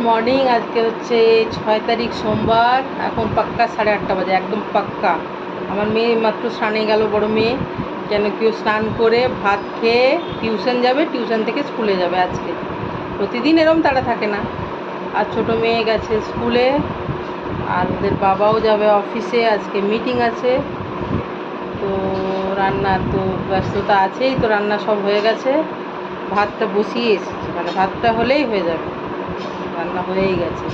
Morning আজকে হচ্ছে ছয় তারিখ সোমবার, এখন পাক্কা সাড়ে আটটা বাজে, একদম পাক্কা। আমার মেয়ে মাত্র স্নানে গেল, বড় মেয়ে। কেন কেউ স্নান করে ভাত খেয়ে টিউশন যাবে, টিউশন থেকে স্কুলে যাবে আজকে। প্রতিদিন এরম তারা থাকে না। আর ছোটো মেয়ে গেছে স্কুলে, আর ওদের বাবাও যাবে অফিসে, আজকে মিটিং আছে। তো রান্না তো ব্যস্ততা আছেই, তো রান্না সব হয়ে গেছে। ভাতটা বসিয়ে এসেছি মানে ভাতটা হলেই হয়ে যাবে। রান্না হয়েই গেছে।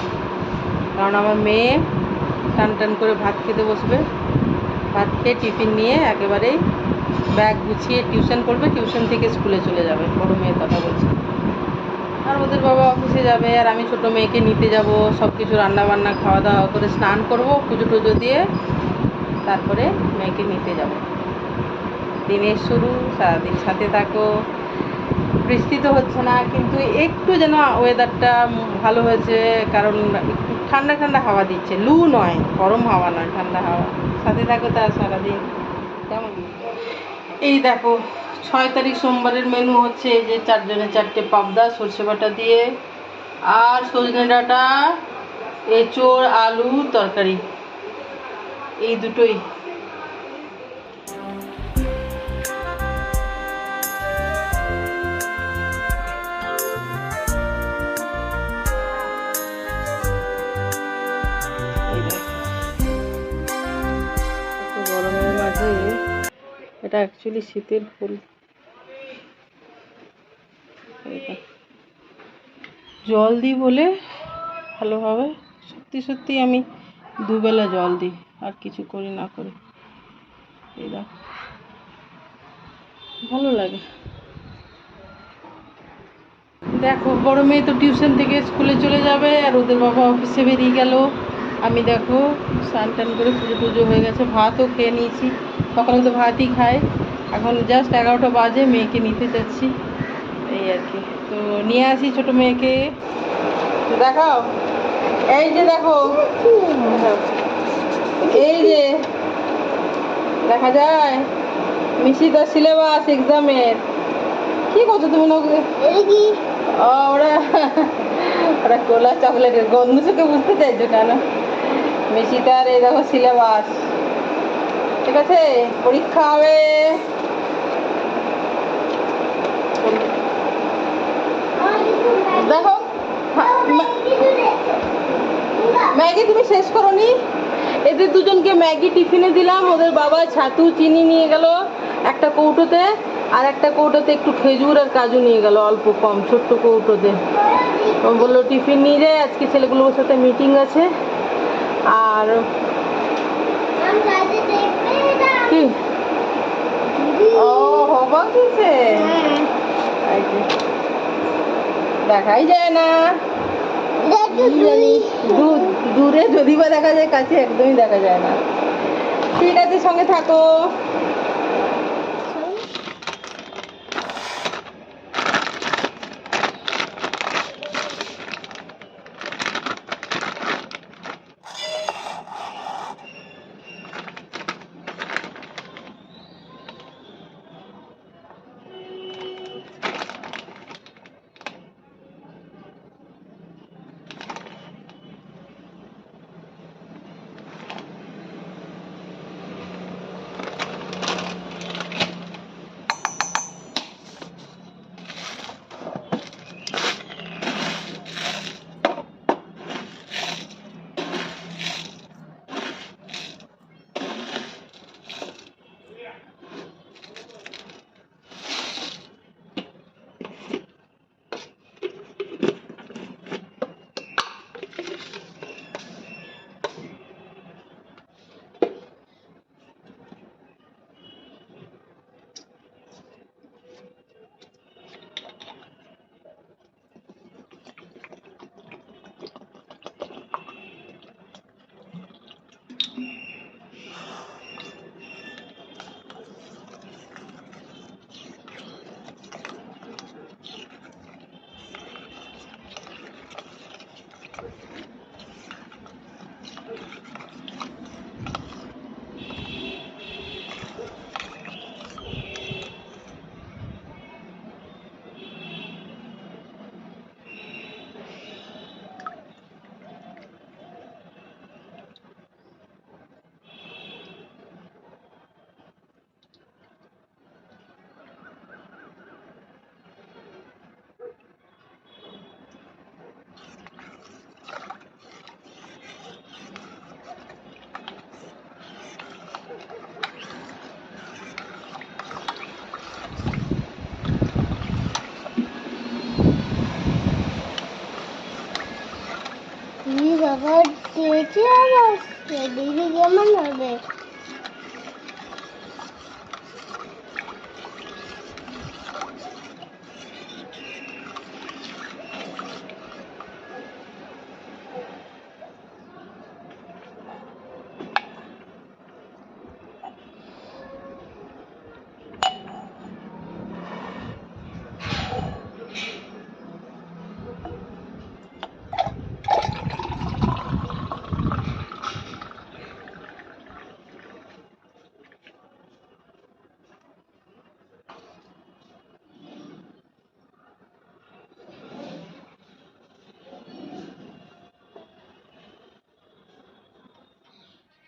কারণ আমার মেয়ে টান টান করে ভাত খেতে বসবে। ভাত খেয়ে টিফিন নিয়ে একেবারেই ব্যাগ গুছিয়ে টিউশন পড়বে, টিউশন থেকে স্কুলে চলে যাবে। বড় মেয়ের কথা বলছি। আর ওদের বাবা অফিসে যাবে, আর আমি ছোটো মেয়েকে নিতে যাব সব কিছু রান্না বান্না খাওয়া দাওয়া করে স্নান করব পুজো টুজো দিয়ে তারপরে মেয়েকে নিতে যাব। দিনের শুরু, সারাদিন সাথে থাকো। বৃষ্টি তো হচ্ছে না, কিন্তু একটু যেন ওয়েদারটা ভালো হয়েছে, কারণ একটু ঠান্ডা ঠান্ডা হাওয়া দিচ্ছে। লু নয়, গরম হাওয়া নয়, ঠান্ডা হাওয়া। সাথে থাকো তার সারাদিন। কেমন? এই দেখো, ছয় তারিখ সোমবারের মেনু হচ্ছে এই যে চারজনের চারটে পাবদা, সর্ষে বাটা দিয়ে, আর সজনে ডাঁটা, এঁচোড়, আলু, তরকারি। এই দুটোই। এটা অ্যাকচুয়ালি শীতের ফুল। জল দিই বলে ভালোভাবে সত্যি সত্যি আমি দুবেলা জল দিই, আর কিছু করি না করি। এই ভালো লাগে। দেখো, বড় মেয়ে তো টিউশন থেকে স্কুলে চলে যাবে, আর ওদের বাবা অফিসে বেরিয়ে গেল। আমি দেখো স্নান টান করে পুজো টুজো হয়ে গেছে ভাতও খেয়ে নিয়েছি। সকালে তো ভাতই খাই। এখন জাস্ট এগারোটা বাজে মেয়েকে নিতে যাচ্ছি। এই আর কি। তো নিয়ে আসি ছোট মেয়েকে। দেখাও। এই যে দেখো। এই যে। দেখা যায়? মিশিদা সিলেবাস এক্সামের কি করছ তুমি ওরা ওরা কোলা চকলেটের গন্ধ চোখে বুঝতে চাইছো কেন? মিশিতার এই দেখো সিলেবাস। ঠিক আছে? পরীক্ষা হবে। দেখো ম্যাগি তুমি শেষ করো নি এদের দুজনকে ম্যাগি টিফিনে দিলাম। ওদের বাবা ছাতু, চিনি নিয়ে গেল একটা কৌটোতে, আর একটা কৌটোতে একটু খেজুর আর কাজু নিয়ে গেল, অল্প কম, ছোট্ট কৌটোতে। বলল, টিফিন নিয়ে যায় আজকে ছেলেগুলোর সাথে মিটিং আছে। আর কি? ও এই যে। দেখাই যায় না। দূরে যদি বা দেখা যায় কাছে একদমই দেখা যায় না। ঠিক আছে সঙ্গে থাকো। বাবা দিয়েছে আবার দেখি কেমন হবে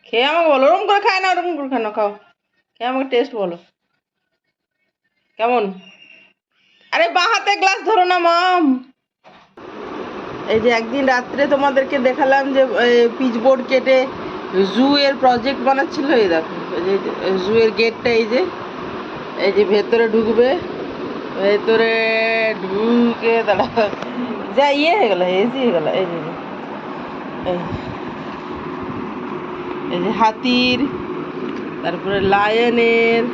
খেয়ে আমাকে বলো, ওরকম করে খায় না, ওরকম করে খায় না, খাও। খেয়ে আমাকে টেস্ট বলো। কেমন? আরে বাঁ হাতে গ্লাস ধরো না মাম এই যে একদিন রাত্রে তোমাদেরকে দেখালাম যে পিচ বোর্ড কেটে জু এর প্রজেক্ট বানাচ্ছিল, এই দেখো জু এর গেটটা এই যে এই যে ভেতরে ঢুকবে, ভেতরে ঢুকে দাঁড়া যা ইয়ে হয়ে গেল এসি হয়ে গেল, এই যে হাতির তারপরে লায়নের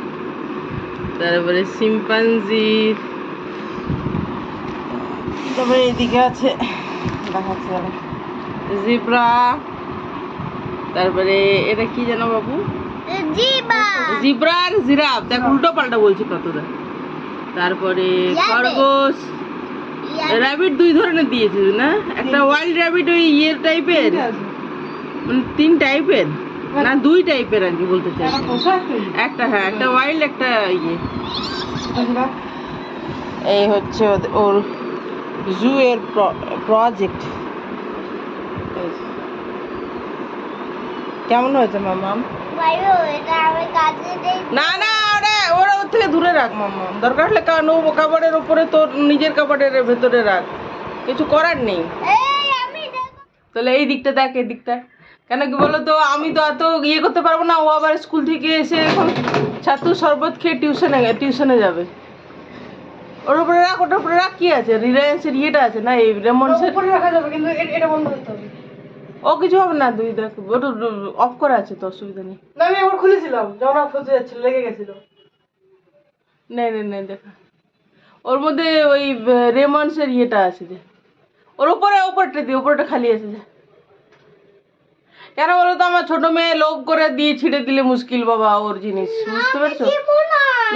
তারপরে সিম্পাঞ্জির তারপরে এদিকে আছে দেখাচ্ছে জিব্রা তারপরে এটা কি জানো বাবু? জিবা জিব্রা আর জিরাফ। দেখ উল্টো পাল্টা বলছি কতটা। তারপরে খরগোশ। র্যাবিট দুই ধরনের দিয়েছিস না? একটা ওয়াইল্ড র্যাবিট ওই ইয়ের টাইপের মানে তিন টাইপের না দুই টাইপের আর কি বলতে চাই একটা হ্যাঁ একটা ওয়াইল্ড একটা ইয়ে। এই হচ্ছে ওদের- ওর জু এর প্রজেক্ট কেমন হয়েছে মামাম ভাইও এটা আমি কাছে দেই। না না ওরা ওরা ওর থেকে দূরে রাখ মাম্মা দরকার হলে কানো কাবাডের উপরে তোর নিজের কাবাডের ভেতরে রাখ। কিছু করার নেই। এই আমি দেখো। তাহলে এই দিকটা দেখ এই দিকটা। কেন কি বলো তো আমি তো এত ইয়ে করতে পারব না। ও আবার স্কুল থেকে এসে এখন ছাতু শরবত খেয়ে টিউশনে টিউশনে যাবে। ওর উপরে রাখ ওটার উপরে রাখ কি আছে? রিলায়েন্সের ইয়েটা আছে না? এই রেমন্ডসের উপরে রাখা যাবে কিন্তু এটা বন্ধ করতে হবে। ও কিছু হবে না তুই দেখ ওটা অফ করা আছে তো অসুবিধা নেই। না আমি একবার খুলেছিলাম যখন আপ হতে যাচ্ছিল লেগে গেছিল। নেই নেই নেই দেখা। ওর মধ্যে ওই রেমন্ডসের ইয়েটা আছে যে। ওর উপরে উপরটা দিয়ে উপরটা খালি আছে যে। কেন বলো তো আমার ছোট মেয়ে লোভ করে দিয়ে ছিঁড়ে দিলে মুশকিল বাবা ওর জিনিস বুঝতে পারছ?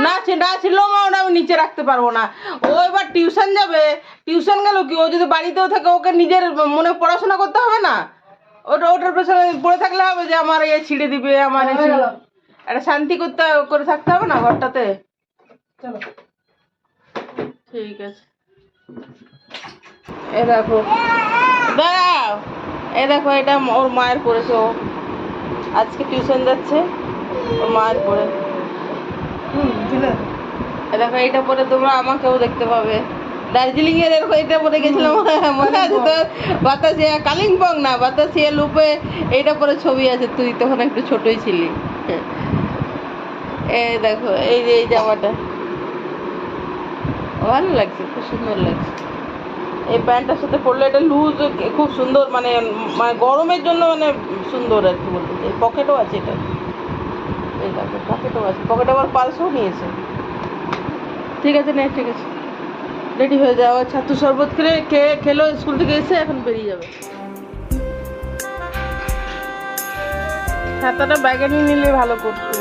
না। ছেঁড়া ছিল মা ওটা আমি নিচে রাখতে পারব না। ও এবার টিউশন যাবে টিউশন গেল কি? ও যদি বাড়িতেও থাকে ওকে নিজের মনে পড়াশোনা করতে হবে না? ওটা ওটার পেছনে পড়ে থাকলে হবে যে আমার এ ছিঁড়ে দিবে আমার একটা শান্তি করতে করে থাকতে হবে না ঘরটাতে? চলো। ঠিক আছে। এ দেখো। দাঁড়াও। এ দেখো এটা ওর মায়ের পড়েছে ও আজকে টিউশন যাচ্ছে ওর মায়ের পড়ে। এ দেখো এইটা পরে তোমরা আমাকেও দেখতে পাবে। দার্জিলিং এর এরকম এটা পরে গেছিলাম মনে আছে তো বাতাসিয়া কালিম্পং না বাতাসিয়া লুপে এইটা পরে ছবি আছে তুই তখন একটু ছোটই ছিলি। এই দেখো এই যে এই জামাটা। ভালো লাগছে খুব সুন্দর লাগছে। এই প্যান্টটার সাথে পরলে এটা লুজ খুব সুন্দর মানে মানে গরমের জন্য মানে সুন্দর আর কি বলতে চাই। পকেটও আছে এটা। এই দেখো পকেটও আছে। পকেটে আবার পালসও নিয়েছে। ঠিক আছে, নে, ঠিক আছে। রেডি হয়ে যাও। ছাতু শরবত খেলে, খেয়ে, খেলো, স্কুল থেকে এসে এখন বেরিয়ে যাবে। ছাতাটা ব্যাগে নিয়ে নিলে ভালো করতে।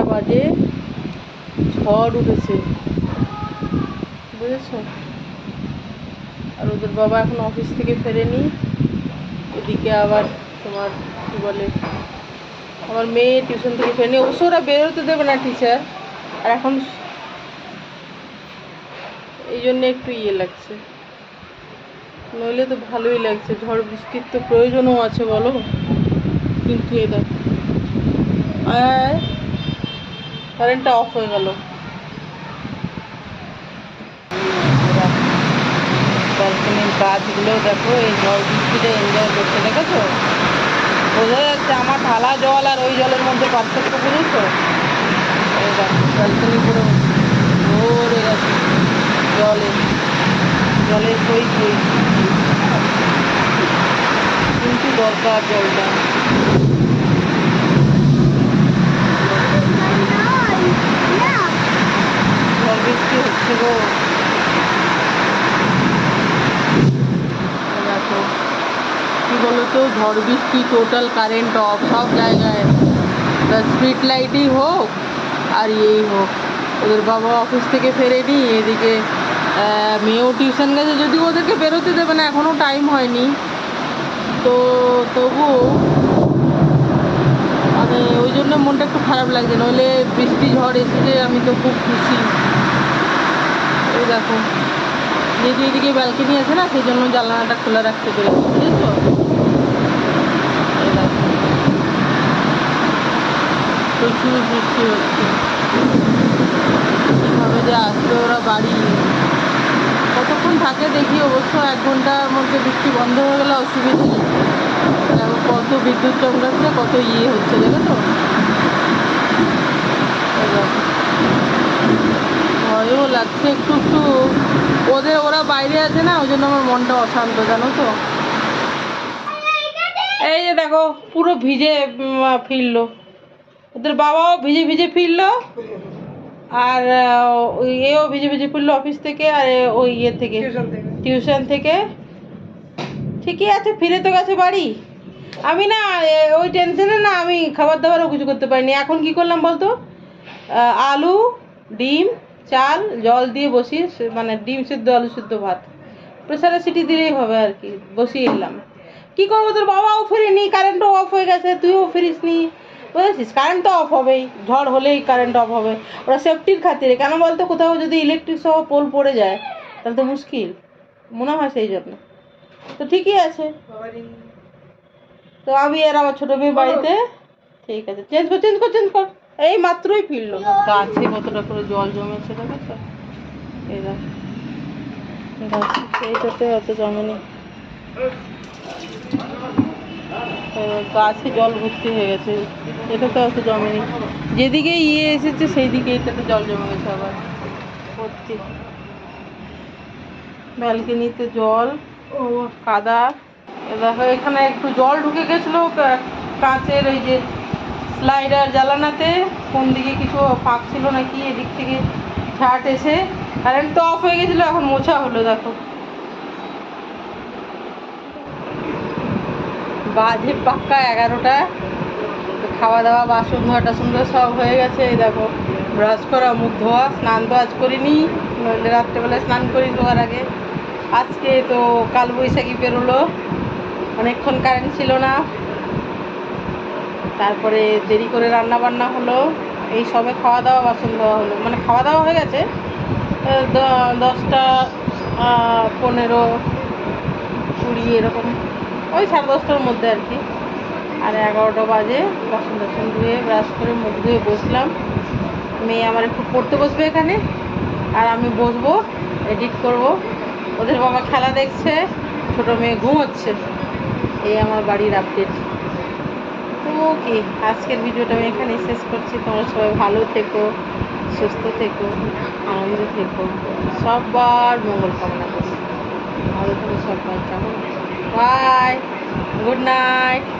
আটটা বাজে ঝড় উঠেছে। বুঝেছ? আর ওদের বাবা এখন অফিস থেকে ফেরেনি। এদিকে আবার তোমার কি বলে, আমার মেয়ে টিউশন থেকে ফেরেনি। অবশ্য ওরা বেরোতে দেবে না টিচার আর এখন এই জন্য একটু ইয়ে লাগছে। নইলে তো ভালোই লাগছে, ঝড় বৃষ্টির তো প্রয়োজনও আছে বলো। কিন্তু এ দেখো আয়। কারেন্টটা অফ হয়ে গেল। ব্যালকনির গাছগুলো দেখো, এই জল বৃষ্টিটা এনজয় করছে দেখেছ? বোঝা যাচ্ছে আমার ঢালা জল আর ওই জলের মধ্যে পার্থক্য, বুঝেছ? ব্যালকনি পুরো ভরে গেছে। জলে জলে থই থই কিন্তু দরকার জলটা ঝড় বৃষ্টি হচ্ছে গো। কি বলতো, ঝড় বৃষ্টি টোটাল কারেন্ট অফ সব জায়গায়। স্ট্রিট লাইটই হোক আর ইয়েই হোক। ওদের বাবা অফিস থেকে ফেরেনি এদিকে মেয়েও টিউশন গেছে যদি ওদেরকে বেরোতে দেবে না এখনও টাইম হয়নি। তো তবুও মানে ওই জন্য মনটা একটু খারাপ লাগছে, নইলে বৃষ্টি ঝড় এসেছে, আমি তো খুব খুশি। এই দেখো যেহেতু এদিকে ব্যালকনি আছে না, সেই জন্য জানলাটা খোলা রাখতে পেরেছি, বুঝেছ? প্রচুর বৃষ্টি হচ্ছে। কীভাবে যে আসবে ওরা বাড়ি। কতক্ষণ থাকে দেখি, অবশ্য এক ঘণ্টার মধ্যে বৃষ্টি বন্ধ হয়ে গেলে অসুবিধা নেই। কত বিদ্যুৎ চমকাচ্ছে, কত ইয়ে হচ্ছে দেখো তো? ভয়ও লাগছে একটু। ওদের ওরা বাইরে আছে না ওই জন্য আমার মনটা অশান্ত জানো তো। এই যে দেখো পুরো ভিজে ফিরলো। ওদের বাবাও ভিজে ভিজে ফিরলো আর এও ভিজে ভিজে ফিরলো অফিস থেকে আর ওই ইয়ে থেকে টিউশন থেকে। ঠিকই আছে ফিরে তো গেছে বাড়ি। আমি না ওই টেনশনে না আমি খাবার দাবারও কিছু করতে পারিনি। এখন কি করলাম বলতো? আলু ডিম চাল জল দিয়ে বসিয়ে মানে ডিম সিদ্ধ আলু সিদ্ধ ভাত। প্রেসারে সিটি দিলেই হবে আর কি বসিয়ে এলাম কি করব তোর বাবাও ফিরেনি কারেন্টও অফ হয়ে গেছে তুইও ফিরিস নি বুঝেছিস? কারেন্ট তো অফ হবেই ঝড় হলেই কারেন্ট অফ হবে। ওরা সেফটির খাতিরে কেন বলতো কোথাও যদি ইলেকট্রিক সহ পোল পড়ে যায় তাহলে তো মুশকিল। মনে হয় সেই জন্য। তো ঠিকই আছে। তো আমি আর আমার ছোট মেয়ে বাড়িতে ঠিক আছে। চেঞ্জ কর চেঞ্জ কর চেঞ্জ কর। এই মাত্রই ফিরলো। গাছে কতটা করে জল জমেছে দেখেছ এই দেখো। গাছ এইটাতে অত জমেনি। দেখো, গাছে জল ভর্তি হয়ে গেছে। এটাতে অত জমেনি। যেদিকে ইয়ে এসেছে সেই দিকে এটাতে জল জমে গেছে আবার। ভর্তি। ব্যালকনিতে জল ও কাদা। দেখো এখানে একটু জল ঢুকে গেছিল কাঁচের ওই যে স্লাইডার জ্বালানাতে কোন দিকে কিছু ফাঁক ছিল নাকি এদিক থেকে ঝাট এসে কারেন্ট তো অফ হয়ে গেছিল, এখন মোছা হলো, দেখো। বাজে পাক্কা এগারোটা। খাওয়া দাওয়া বাসন ধোয়া টাসন সব হয়ে গেছে, এই দেখো। ব্রাশ করা, মুখ ধোয়া, স্নান তো আজ করিনি, নইলে রাত্রেবেলায় স্নান করি ধোয়ার আগে। আজকে তো কাল বৈশাখী পেরোলো অনেকক্ষণ কারেন্ট ছিল না। তারপরে দেরি করে রান্না বান্না হলো, এই সবে খাওয়া দাওয়া বাসন দেওয়া হলো। মানে খাওয়া দাওয়া হয়ে গেছে দশটা পনেরো, কুড়ি, এরকম। ওই সাড়ে দশটার মধ্যে আর কি। আর এগারোটা বাজে, বাসন টাসন ধুয়ে, ব্রাশ করে মুখ ধুয়ে বসলাম। মেয়ে আমার একটু পড়তে বসবে এখানে, আর আমি বসবো এডিট করব। ওদের বাবা খেলা দেখছে, ছোটো মেয়ে ঘুমোচ্ছে। এই আমার বাড়ির আপডেট ওকে আজকের ভিডিওটা আমি এখানেই শেষ করছি। তোমরা সবাই ভালো থেকো, সুস্থ থেকো, আনন্দ থেকো। সবার মঙ্গল কামনা করি। ভালো থেকো সবাই, কেমন? Bye good night